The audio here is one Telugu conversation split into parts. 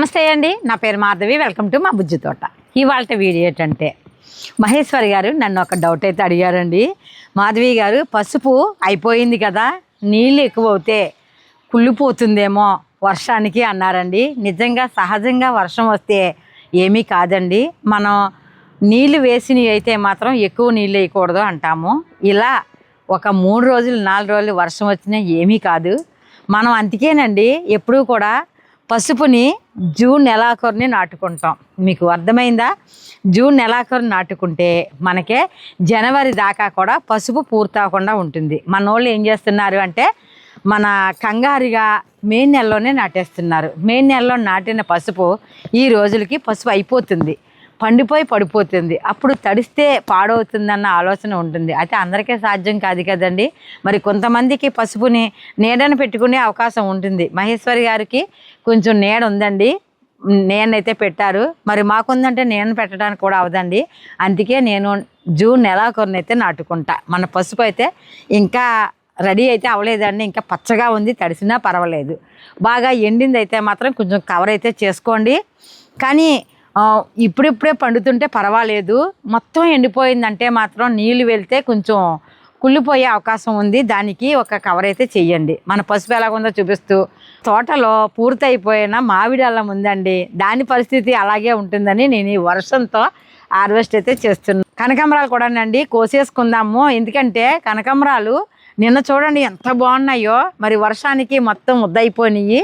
నమస్తే అండి. నా పేరు మాధవి. వెల్కమ్ టు మా బుజ్జి తోట. ఇవాళ వీడియో ఏంటంటే మహేశ్వరి గారు నన్ను ఒక డౌట్ అయితే అడిగారండి. మాధవి గారు పసుపు అయిపోయింది కదా నీళ్ళు ఎక్కువ అవుతే కుళ్ళిపోతుందేమో వర్షానికి అన్నారండి. నిజంగా సహజంగా వర్షం వస్తే ఏమీ కాదండి. మనం నీళ్ళు వేసినవి అయితే మాత్రం ఎక్కువ నీళ్ళు వేయకూడదు అంటాము. ఇలా ఒక మూడు రోజులు నాలుగు రోజులు వర్షం వచ్చినా ఏమీ కాదు. మనం అందుకేనండి ఎప్పుడూ కూడా పసుపుని జూన్ నెలాఖరుని నాటుకుంటాం. మీకు అర్థమైందా? జూన్ నెలాఖరు నాటుకుంటే మనకే జనవరి దాకా కూడా పసుపు పూర్తవకుండా ఉంటుంది. మన వాళ్ళు ఏం చేస్తున్నారు అంటే మన కంగారుగా మే నెలలోనే నాటేస్తున్నారు. మే నెలలో నాటిన పసుపు ఈ రోజులకి పసుపు అయిపోతుంది. పండిపోయి పడిపోతుంది. అప్పుడు తడిస్తే పాడవుతుందన్న ఆలోచన ఉంటుంది. అయితే అందరికీ సాధ్యం కాదు కదండి. మరి కొంతమందికి పసుపుని నీడను పెట్టుకునే అవకాశం ఉంటుంది. మహేశ్వరి గారికి కొంచెం నీడ ఉందండి. నేనైతే పెట్టారు. మరి మాకుందంటే నేను పెట్టడానికి కూడా అవదండి. అందుకే నేను జూన్ నెలాఖరునైతే నాటుకుంటా. మన పసుపు అయితే ఇంకా రెడీ అయితే అవ్వలేదండి. ఇంకా పచ్చగా ఉంది తడిసినా పర్వాలేదు. బాగా ఎండింది అయితే మాత్రం కొంచెం కవర్ అయితే చేసుకోండి. కానీ ఇప్పుడిప్పుడే పండుతుంటే పర్వాలేదు. మొత్తం ఎండిపోయిందంటే మాత్రం నీళ్ళు వెళ్తే కొంచెం కుళ్ళిపోయే అవకాశం ఉంది. దానికి ఒక కవర్ అయితే చెయ్యండి. మన పసుపు ఎలాగుందో చూపిస్తూ. తోటలో పూర్తయిపోయిన మామిడి అల్లం ఉందండి. దాని పరిస్థితి అలాగే ఉంటుందని నేను ఈ వర్షంతో హార్వెస్ట్ అయితే చేస్తున్నాను కనకాంబరాలు కూడానండి కోసేసుకుందాము. ఎందుకంటే కనకాంబరాలు నిన్న చూడండి ఎంత బాగున్నాయో. మరి వర్షానికి మొత్తం ముద్దయిపోయినాయి.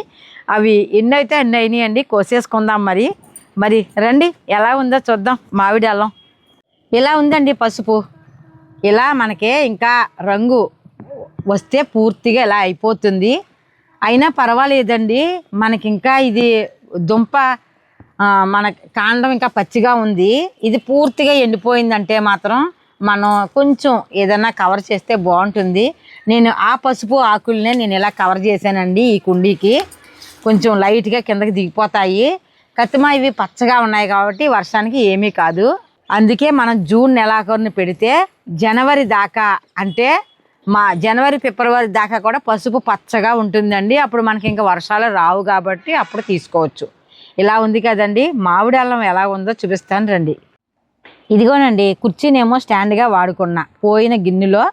అవి ఎన్నైతే అయితే ఎన్ని అయినాయండి కోసేసుకుందాం మరి. మరి రండి ఎలా ఉందో చూద్దాం మామిడి అల్లం ఇలా ఉందండి పసుపు. ఇలా మనకి ఇంకా రంగు వస్తే పూర్తిగా ఇలా అయిపోతుంది. అయినా పర్వాలేదండి మనకి ఇంకా ఇది దుంప మన కాండం ఇంకా పచ్చిగా ఉంది. ఇది పూర్తిగా ఎండిపోయిందంటే మాత్రం మనం కొంచెం ఏదైనా కవర్ చేస్తే బాగుంటుంది. నేను ఆ పసుపు ఆకుల్నే నేను ఇలా కవర్ చేశానండి ఈ కుండీకి. కొంచెం లైట్గా కిందకి దిగిపోతాయి. కత్తిమా ఇవి పచ్చగా ఉన్నాయి కాబట్టి వర్షానికి ఏమీ కాదు. అందుకే మనం జూన్ నెలాఖరుని పెడితే జనవరి దాకా అంటే మా జనవరి ఫిబ్రవరి దాకా కూడా పసుపు పచ్చగా ఉంటుందండి. అప్పుడు మనకి ఇంకా వర్షాలు రావు కాబట్టి అప్పుడు తీసుకోవచ్చు. ఇలా ఉంది కదండి. మామిడి అల్లం ఎలా ఉందో చూపిస్తాను రండి. ఇదిగోనండి కుర్చీనేమో స్టాండ్గా వాడుకున్నా. పోయిన గిన్నెలో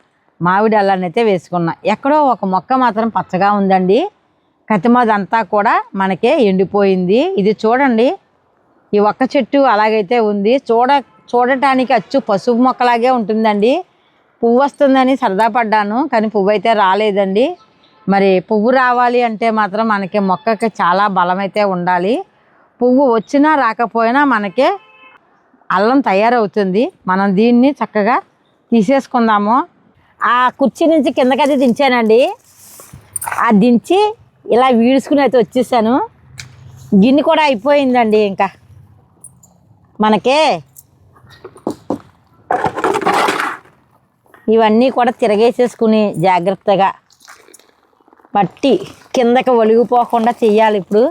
మామిడి అల్లాన్ని అయితే వేసుకున్నా. ఎక్కడో ఒక మొక్క మాత్రం పచ్చగా ఉందండి. కతిమదంతా కూడా మనకే ఎండిపోయింది. ఇది చూడండి. ఈ ఒక్క చెట్టు అలాగైతే ఉంది. చూడ చూడటానికి అచ్చు పసుపు మొక్కలాగే ఉంటుందండి. పువ్వు వస్తుందని సరదా పడ్డాను కానీ పువ్వు అయితే రాలేదండి. మరి పువ్వు రావాలి అంటే మాత్రం మనకి మొక్కకి చాలా బలం అయితే ఉండాలి. పువ్వు వచ్చినా రాకపోయినా మనకే అల్లం తయారవుతుంది. మనం దీన్ని చక్కగా తీసేసుకుందాము. ఆ కుర్చీ నుంచి కిందకి దించానండి. ఆ దించి ఇలా వీడ్చుకుని అయితే వచ్చేసాను. గిన్నె కూడా అయిపోయిందండి ఇంకా. మనకే. ఇవన్నీ కూడా తిరగేసేసుకుని జాగ్రత్తగా. పట్టి కిందకి ఒలిగిపోకుండా చెయ్యాలి ఇప్పుడు.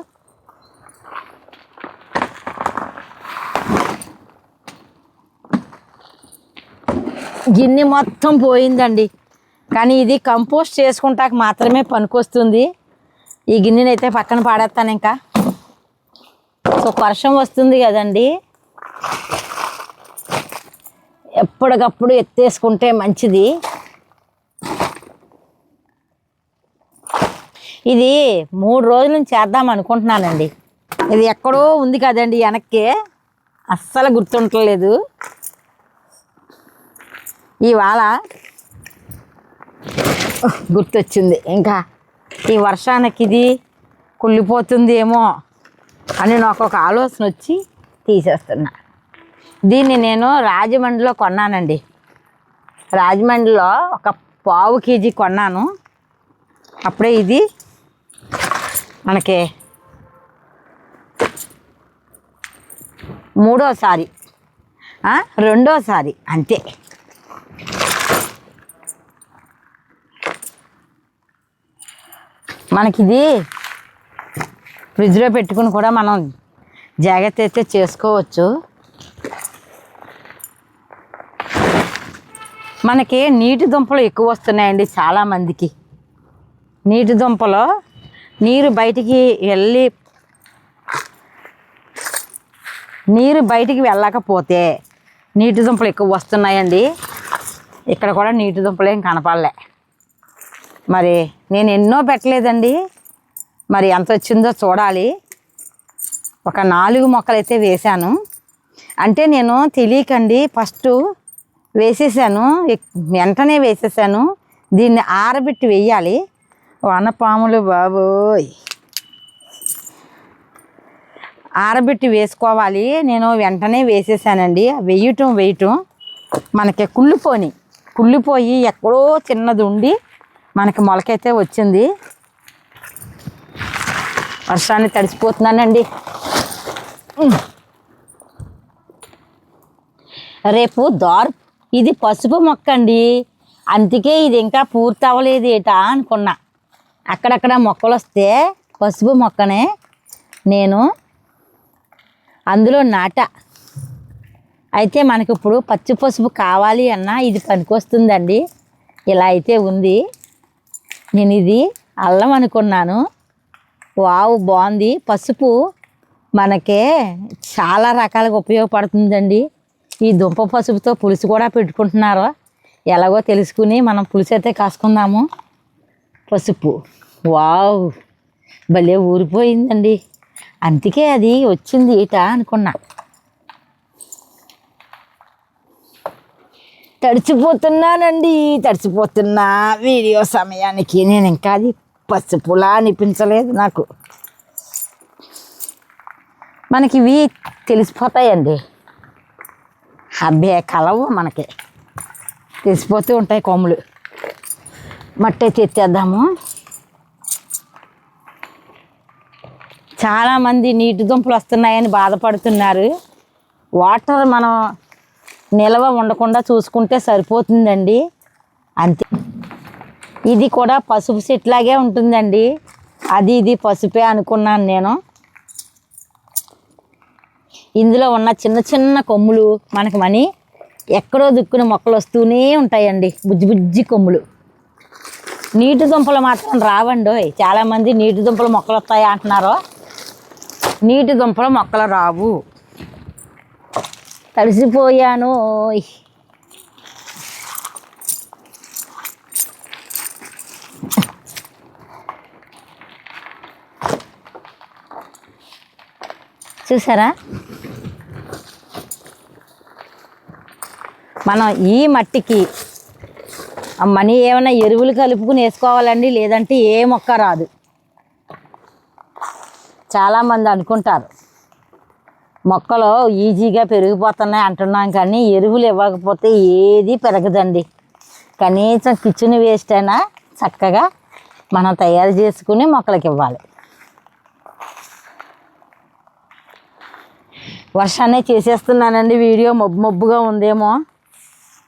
గిన్నె మొత్తం పోయిందండి. కానీ ఇది కంపోస్ట్ చేసుకుంటాక మాత్రమే పనికొస్తుంది. ఈ గిన్నెనైతే పక్కన పాడేస్తాను ఇంకా. సో వర్షం వస్తుంది కదండి. ఎప్పటికప్పుడు ఎత్తేసుకుంటే మంచిది. ఇది మూడు రోజుల నుంచి చేద్దాం అనుకుంటున్నానండి. ఇది ఎక్కడో ఉంది కదండి వెనక్కి. అస్సలు గుర్తుండలేదు ఇవాళ గుర్తొచ్చింది. ఇంకా ఈ వర్షానికి ఇది కుళ్ళిపోతుందేమో అని నాకు ఒక ఆలోచన వచ్చి తీసేస్తున్నా. దీన్ని నేను రాజమండ్రిలో కొన్నానండి. రాజమండ్రిలో ఒక పావు కేజీ కొన్నాను. అప్పుడే ఇది మనకి మూడోసారి రెండోసారి అంతే. మనకిది ఫ్రిడ్జ్లో పెట్టుకుని కూడా మనం జాగ్రత్త అయితే చేసుకోవచ్చు. మనకి నీటి దుంపలు ఎక్కువ వస్తున్నాయండి చాలామందికి. నీటి దుంపలో నీరు బయటికి వెళ్ళి నీరు బయటికి వెళ్ళకపోతే నీటి దుంపలు ఎక్కువ వస్తున్నాయండి. ఇక్కడ కూడా నీటి దుంపలు ఏం కనపడలే. మరి నేను ఎన్నో పెట్టలేదండి. మరి ఎంత వచ్చిందో చూడాలి. ఒక నాలుగు మొక్కలు అయితే వేశాను. అంటే నేను తెలియకండి ఫస్ట్ వేసేసాను. వెంటనే వేసేసాను. దీన్ని ఆరబెట్టి వేయాలి. వనపాములు బాబోయ్! ఆరబెట్టి వేసుకోవాలి. నేను వెంటనే వేసేసానండి. వేయటం వేయటం. మనకి కుళ్ళిపోని కుళ్ళిపోయి ఎక్కడో చిన్నది ఉండి మనకి మొలకైతే వచ్చింది. వర్షాన్ని తడిసిపోతున్నానండి. రేపు దార్ ఇది పసుపు మొక్క అండి అందుకే ఇది ఇంకా పూర్తి అవ్వలేదు ఏటా అనుకున్నా. అక్కడక్కడ మొక్కలు వస్తే పసుపు మొక్కనే నేను అందులో నాట. అయితే మనకి ఇప్పుడు పచ్చి పసుపు కావాలి అన్నా ఇది పనికొస్తుందండి. ఇలా అయితే ఉంది. నేను ఇది అల్లం అనుకున్నాను. వావ్ బాగుంది. పసుపు మనకే చాలా రకాలుగా ఉపయోగపడుతుందండి. ఈ దుంప పసుపుతో పులుసు కూడా పెట్టుకుంటున్నారు. ఎలాగో తెలుసుకుని మనం పులుసు అయితే కాసుకుందాము. పసుపు. వావ్ భలే ఊరిపోయిందండి. అందుకే అది వచ్చింది ఈట అనుకున్నా. తడిచిపోతున్నానండి తడిచిపోతున్నా వీడియో సమయానికి. నేను ఇంకా అది పసుపులా అనిపించలేదు నాకు. మనకి ఇవి తెలిసిపోతాయండి. అబ్బే కలవు మనకి. తెలిసిపోతూ ఉంటాయి కొమ్ములు. మట్టి తెచ్చేద్దాము చాలామంది నీటి దుంపలు వస్తున్నాయని బాధపడుతున్నారు. వాటర్ మనం నిల్వ ఉండకుండా చూసుకుంటే సరిపోతుందండి. అంతే. ఇది కూడా పసుపు చెట్లాగే ఉంటుందండి. అది ఇది పసుపే అనుకున్నాను నేను. ఇందులో ఉన్న చిన్న చిన్న కొమ్ములు మనకు మనీ ఎక్కడో దిక్కున మొక్కలు వస్తూనే ఉంటాయండి. బుజ్జి బుజ్జి కొమ్ములు. నీటి దుంపలు మాత్రం రావండి చాలామంది నీటి దుంపలు మొక్కలు వస్తాయి అంటున్నారు? నీటి దుంపలు మొక్కలు రావు. తడిసిపోయాను చూసారా? మనం ఈ మట్టికి ఆ మనీ ఏమైనా ఎరువులు కలుపుకుని వేసుకోవాలండి లేదంటే ఏ మొక్క రాదు. చాలామంది అనుకుంటారు. మొక్కలు ఈజీగా పెరిగిపోతున్నాయి అంటున్నాం కానీ ఎరువులు ఇవ్వకపోతే ఏది పెరగదండి. కనీసం కిచెన్ వేస్ట్ అయినా చక్కగా మనం తయారు చేసుకుని మొక్కలకి ఇవ్వాలి. వర్షాన్నే చేసేస్తున్నానండి వీడియో మబ్బు మబ్బుగా ఉందేమో.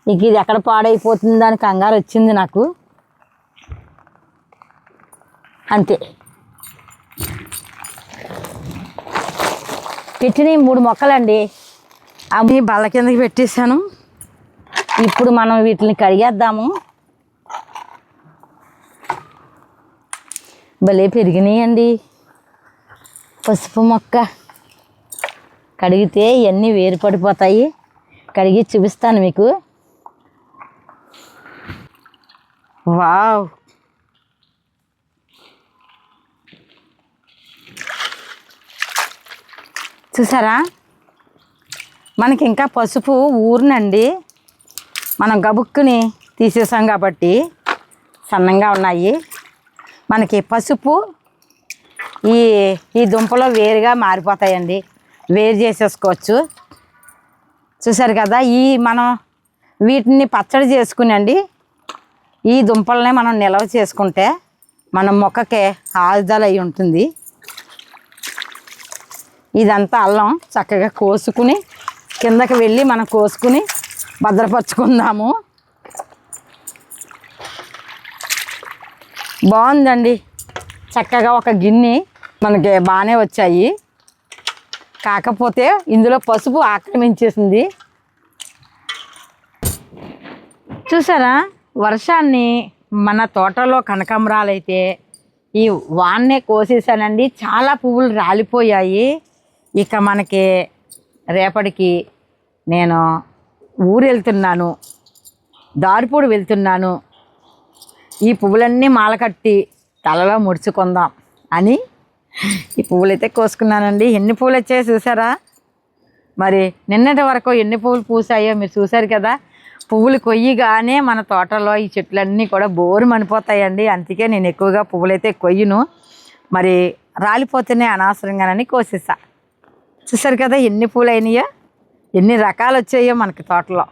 ఇక ఇది ఎక్కడ పాడైపోతుంది అని కంగారు వచ్చింది నాకు. అంతే. పెట్టినవి మూడు మొక్కలండి. అవి బల్ల కిందకి పెట్టేశాను. ఇప్పుడు మనం వీటిని కడిగేద్దాము. భలే పెరిగినాయండి. పసుపు మొక్క. కడిగితే ఇవన్నీ వేరు పడిపోతాయి. కడిగి చూపిస్తాను మీకు. వావ్! చూసారా? మనకి ఇంకా పసుపు ఊరినండి. మనం గబుక్కుని తీసేసాం కాబట్టి సన్నంగా ఉన్నాయి. మనకి పసుపు ఈ ఈ దుంపలో వేరుగా మారిపోతాయండి. వేరు చేసేసుకోవచ్చు. చూసారు కదా ఈ మనం వీటిని పచ్చడి చేసుకునండి. ఈ దుంపలనే మనం నిల్వ చేసుకుంటే మన మొక్కకి ఆయుధాలు అయి ఉంటుంది. ఇదంతా అల్లం చక్కగా కోసుకుని కిందకి వెళ్ళి మనం కోసుకుని భద్రపరుచుకుందాము. బాగుందండి. చక్కగా ఒక గిన్నె మనకి బాగానే వచ్చాయి. కాకపోతే ఇందులో పసుపు ఆక్రమించేసింది. చూసారా? వర్షాన్ని మన తోటలో కనకాంబరాలైతే ఈ వాన్నే కోసేసానండి. చాలా పువ్వులు రాలిపోయాయి. ఇక మనకి రేపటికి నేను ఊరు వెళ్తున్నాను దారిపూడి వెళ్తున్నాను. ఈ పువ్వులన్నీ మాల కట్టి తలలో ముడుచుకుందాం అని ఈ పువ్వులు అయితే కోసుకున్నానండి. ఎన్ని పువ్వులు వచ్చాయో చూసారా? మరి నిన్నటి వరకు ఎన్ని పువ్వులు పూసాయో మీరు చూసారు కదా? పువ్వులు కొయ్యగానే మన తోటలో ఈ చెట్లన్నీ కూడా బోరు మనిపోతాయండి అందుకే నేను ఎక్కువగా పువ్వులైతే కొయ్యను. మరి రాలిపోతేనే అనవసరంగానని కోసేసా. చూసారు కదా ఎన్ని పూలు అయినాయో ఎన్ని రకాలు వచ్చాయో మనకి తోటలో.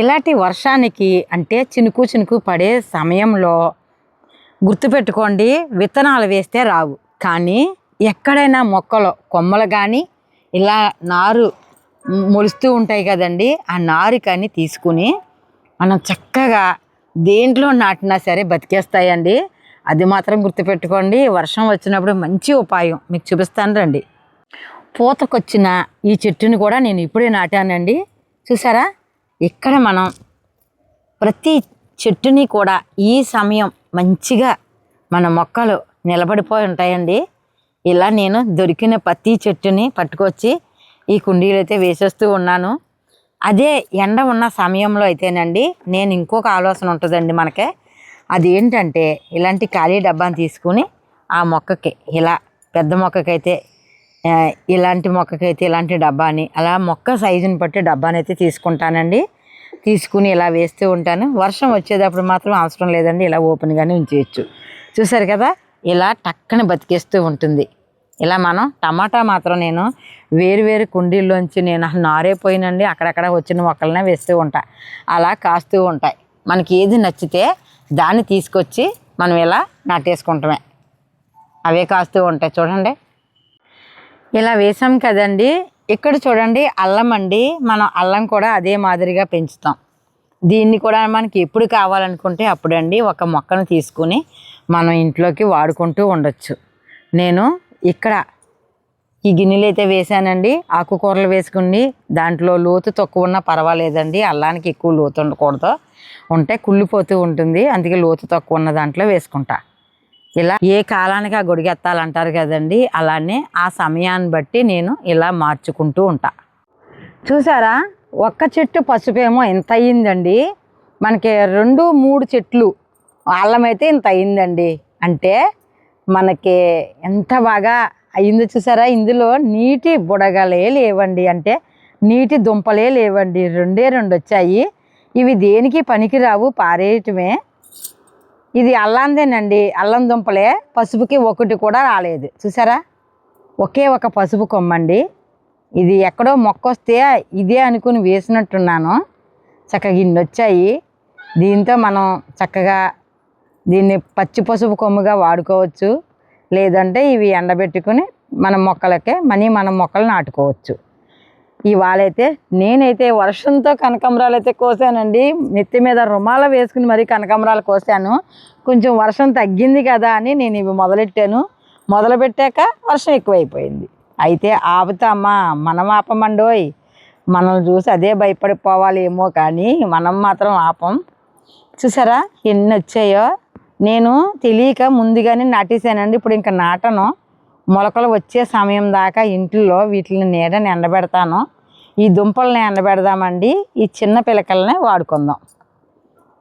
ఇలాంటి వర్షానికి అంటే చినుకు చినుకు పడే సమయంలో గుర్తుపెట్టుకోండి విత్తనాలు వేస్తే రావు. కానీ ఎక్కడైనా మొక్కలు కొమ్మలు కానీ ఇలా నారు మొలుస్తూ ఉంటాయి కదండి ఆ నారు కానీ తీసుకుని మనం చక్కగా దేంట్లో నాటినా సరే బతికేస్తాయండి. అది మాత్రం గుర్తుపెట్టుకోండి. వర్షం వచ్చినప్పుడు మంచి ఉపాయం. మీకు చూపిస్తాను రండి. పూతకొచ్చిన ఈ చెట్టుని కూడా నేను ఇప్పుడే నాటానండి. చూసారా? ఇక్కడ మనం ప్రతి చెట్టుని కూడా ఈ సమయం మంచిగా మన మొక్కలు నిలబడిపోయి ఉంటాయండి. ఇలా నేను దొరికిన ప్రతి చెట్టుని పట్టుకొచ్చి ఈ కుండీలు అయితే వేసేస్తూ ఉన్నాను. అదే ఎండ ఉన్న సమయంలో అయితేనండి నేను ఇంకొక ఆలోచన ఉంటుందండి మనకే. అది ఏంటంటే ఇలాంటి ఖాళీ డబ్బాని తీసుకుని ఆ మొక్కకి ఇలా పెద్ద మొక్కకైతే ఇలాంటి మొక్కకైతే ఇలాంటి డబ్బాని అలా మొక్క సైజుని బట్టి డబ్బాని అయితే తీసుకుంటానండి. తీసుకుని ఇలా వేస్తూ ఉంటాను. వర్షం వచ్చేటప్పుడు మాత్రం అవసరం లేదండి ఇలా ఓపెన్గానే ఉంచేయచ్చు. చూసారు కదా ఇలా టక్కన బతికేస్తూ ఉంటుంది. ఇలా మనం టమాటా మాత్రం నేను వేరు వేరు కుండీల్లోంచి నేను నారైపోయినండి అక్కడక్కడ వచ్చిన మొక్కలనే వేస్తూ ఉంటా. అలా కాస్తూ ఉంటాయి. మనకి ఏది నచ్చితే దాన్ని తీసుకొచ్చి మనం ఇలా నాటేసుకుంటామే. అవే కాస్తూ ఉంటాయి. చూడండి. ఇలా వేసాం కదండి. ఇక్కడ చూడండి అల్లం అండి. మనం అల్లం కూడా అదే మాదిరిగా పెంచుతాం. దీన్ని కూడా మనకి ఎప్పుడు కావాలనుకుంటే అప్పుడండి ఒక మొక్కను తీసుకుని మనం ఇంట్లోకి వాడుకుంటూ ఉండొచ్చు. నేను ఇక్కడ ఈ గిన్నెలు అయితే వేసానండి. ఆకుకూరలు వేసుకుని దాంట్లో లోతు తక్కువ ఉన్నా పర్వాలేదండి. అల్లానికి ఎక్కువ లోతు ఉండకూడదు. ఉంటే కుళ్ళిపోతూ ఉంటుంది. అందుకే లోతు తక్కువ ఉన్న దాంట్లో వేసుకుంటా. ఇలా ఏ కాలానికి ఆ గొడిగెత్తాలంటారు కదండి? అలానే ఆ సమయాన్ని బట్టి నేను ఇలా మార్చుకుంటూ ఉంటా. చూసారా? ఒక్క చెట్టు పసుపేమో ఇంత అయ్యిందండి. మనకి రెండు మూడు చెట్లు అల్లం అయితే ఇంత అయ్యిందండి. అంటే మనకి ఎంత బాగా అయిందో చూసారా? ఇందులో నీటి బుడగలే లేవండి. అంటే నీటి దుంపలే లేవండి. రెండే రెండు వచ్చాయి. ఇవి దేనికి పనికిరావు? పారేయటమే. ఇది అల్లందేనండి. అల్లం దుంపలే. పసుపుకి ఒకటి కూడా రాలేదు. చూసారా? ఒకే ఒక పసుపు కొమ్మండి. ఇది ఎక్కడో మొక్క వస్తే ఇదే అనుకుని వేసినట్టున్నాను. చక్కగా ఇన్ని వచ్చాయి. దీంతో మనం చక్కగా దీన్ని పచ్చి పసుపు కొమ్ముగా వాడుకోవచ్చు. లేదంటే ఇవి ఎండబెట్టుకుని మన మొక్కలకే మనీ మన మొక్కలు నాటుకోవచ్చు. ఇవాళైతే నేనైతే వర్షంతో కనకాంబరాలు అయితే కోసానండి. నెత్తి మీద రుమాల వేసుకుని మరీ కనకాంబరాలు కోసాను. కొంచెం వర్షం తగ్గింది కదా అని నేను ఇవి మొదలెట్టాను. మొదలుపెట్టాక వర్షం ఎక్కువైపోయింది. అయితే ఆపుతామా మనం ఆపమండోయ్. మనం చూసి అదే భయపడిపోవాలేమో కానీ మనం మాత్రం ఆపం. చూసారా ఎన్ని వచ్చాయో? నేను తెలియక ముందుగానే నాటేసానండి ఇప్పుడు ఇంకా నాటను. మొలకలు వచ్చే సమయం దాకా ఇంట్లో వీటిని నీడని ఎండబెడతాను. ఈ దుంపల్ని ఎండబెడదామండి. ఈ చిన్న పిలకల్ని వాడుకుందాం.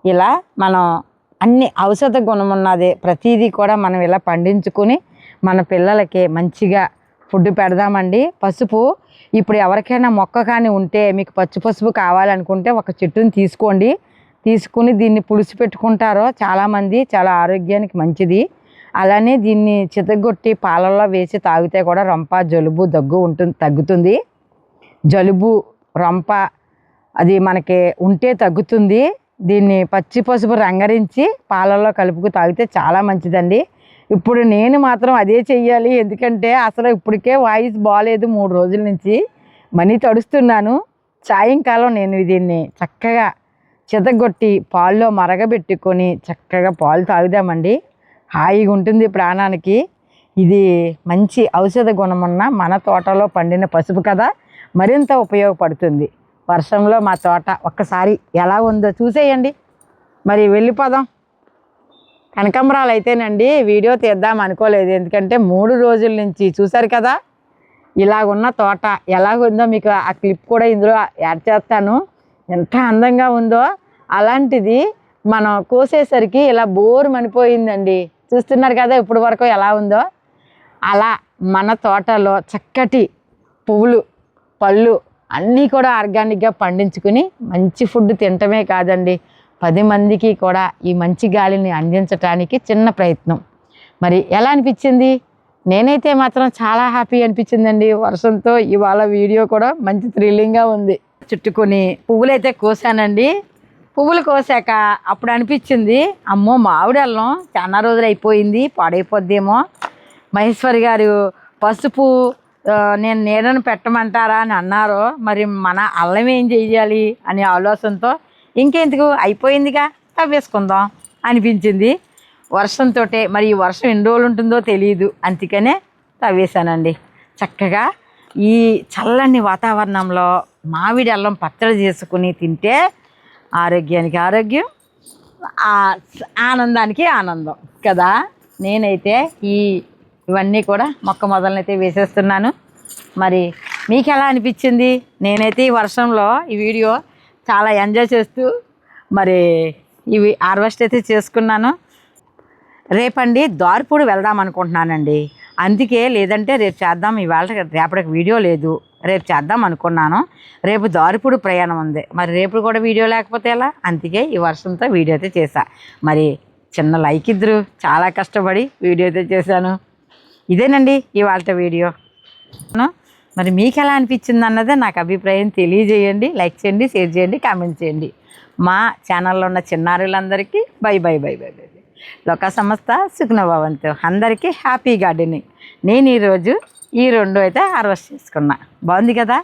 ఇలా మనం అన్ని ఔషధ గుణం ఉన్నది ప్రతిదీ కూడా మనం ఇలా పండించుకుని మన పిల్లలకి మంచిగా ఫుడ్ పెడదామండి. పసుపు ఇప్పుడు ఎవరికైనా మొక్క కానీ ఉంటే మీకు పచ్చి పసుపు కావాలనుకుంటే ఒక చెట్టుని తీసుకోండి. తీసుకుని దీన్ని పులుసు పెట్టుకుంటారో చాలామంది చాలా ఆరోగ్యానికి మంచిది. అలానే దీన్ని చితగొట్టి పాలల్లో వేసి తాగితే కూడా రొంప జలుబు దగ్గు ఉంటుంది తగ్గుతుంది. జలుబు రొంప అది మనకి ఉంటే తగ్గుతుంది. దీన్ని పచ్చి పసుపు రంగరించి పాలల్లో కలుపుకు తాగితే చాలా మంచిదండి. ఇప్పుడు నేను మాత్రం అదే చెయ్యాలి. ఎందుకంటే అసలు ఇప్పటికే వాయిస్ బాగాలేదు మూడు రోజుల నుంచి. మనీ తడుస్తున్నాను. సాయంకాలం నేను దీన్ని చక్కగా చితగొట్టి పాల్లో మరగబెట్టుకొని చక్కగా పాలు తాగుదామండి. హాయిగా ఉంటుంది ప్రాణానికి. ఇది మంచి ఔషధ గుణమున్న మన తోటలో పండిన పసుపు కదా మరింత ఉపయోగపడుతుంది. వర్షంలో మా తోట ఒక్కసారి ఎలా ఉందో చూసేయండి. మరి వెళ్ళిపోదాం. కనకాంబరాలు అయితేనండి వీడియో తీద్దాం అనుకోలేదు. ఎందుకంటే మూడు రోజుల నుంచి చూసారు కదా ఇలాగున్న తోట ఎలాగుందో మీకు ఆ క్లిప్ కూడా ఇందులో యాడ్ చేస్తాను. ఎంత అందంగా ఉందో. అలాంటిది మనం కోసేసరికి ఇలా బోరు మనిపోయిందండి చూస్తున్నారు కదా ఇప్పటి వరకు ఎలా ఉందో? అలా మన తోటలో చక్కటి పువ్వులు పళ్ళు అన్నీ కూడా ఆర్గానిక్గా పండించుకుని మంచి ఫుడ్ తినటమే కాదండి. పది మందికి కూడా ఈ మంచి గాలిని అందించటానికి చిన్న ప్రయత్నం. మరి ఎలా అనిపించింది? నేనైతే మాత్రం చాలా హ్యాపీ అనిపించిందండి. వర్షంతో ఇవాళ వీడియో కూడా మంచి థ్రిల్లింగ్గా ఉంది. చుట్టుకొని పువ్వులైతే కోసానండి. పువ్వులు కోసాక అప్పుడు అనిపించింది అమ్మో మామిడి అల్లం చాలా రోజులు అయిపోయింది పాడైపోద్దేమో. మహేశ్వరి గారు పసుపు నేను నీడను పెట్టమంటారా అని అన్నారు. మరి మన అల్లం ఏం చేయాలి అనే ఆలోచనతో ఇంకెందుకు అయిపోయిందిగా తవ్వేసుకుందాం అనిపించింది. వర్షంతో మరి ఈ వర్షం ఎన్ని రోజులు ఉంటుందో తెలియదు అందుకనే తవ్వేశానండి. చక్కగా ఈ చల్లని వాతావరణంలో మామిడి అల్లం పచ్చడి చేసుకుని తింటే ఆరోగ్యానికి ఆరోగ్యం ఆనందానికి ఆనందం కదా? నేనైతే ఈ ఇవన్నీ కూడా మొక్క మొదలనైతే వేసేస్తున్నాను. మరి మీకు ఎలా అనిపించింది? నేనైతే ఈ వర్షంలో ఈ వీడియో చాలా ఎంజాయ్ చేస్తూ మరి ఇవి హార్వెస్ట్ అయితే చేసుకున్నాను. రేపండి దారిపూడి వెళ్దాం అనుకుంటున్నానండి. అందుకే లేదంటే రేపు చేద్దాం ఇవాళ రేపటికి వీడియో లేదు. రేపు చేద్దాం అనుకున్నాను. రేపు దారిపుడు ప్రయాణం ఉంది. మరి రేపు కూడా వీడియో లేకపోతే ఎలా? అందుకే ఈ వర్షంతో వీడియో అయితే చేశా. మరి చిన్న లైక్ ఇద్దరు. చాలా కష్టపడి వీడియో అయితే చేశాను. ఇదేనండి ఇవాళ వీడియో. మరి మీకు ఎలా అనిపించింది అన్నదే నాకు అభిప్రాయం తెలియజేయండి. లైక్ చేయండి షేర్ చేయండి కామెంట్ చేయండి. మా ఛానల్లో ఉన్న చిన్నారులందరికీ bye bye bye bye bye. లోక సంస్థ సుఖ్నభవంతు. అందరికీ హ్యాపీ గార్డెనింగ్. నేను ఈరోజు ఈ రెండు అయితే హార్వెస్ట్ చేసుకున్నా. బాగుంది కదా?